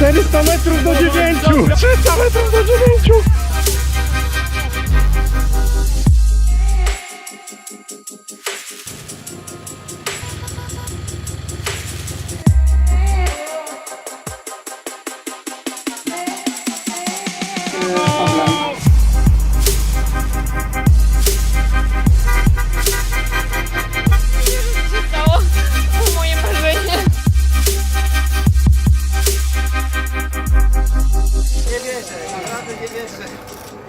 400 metrów do 9! 300 metrów do 9! Pois é.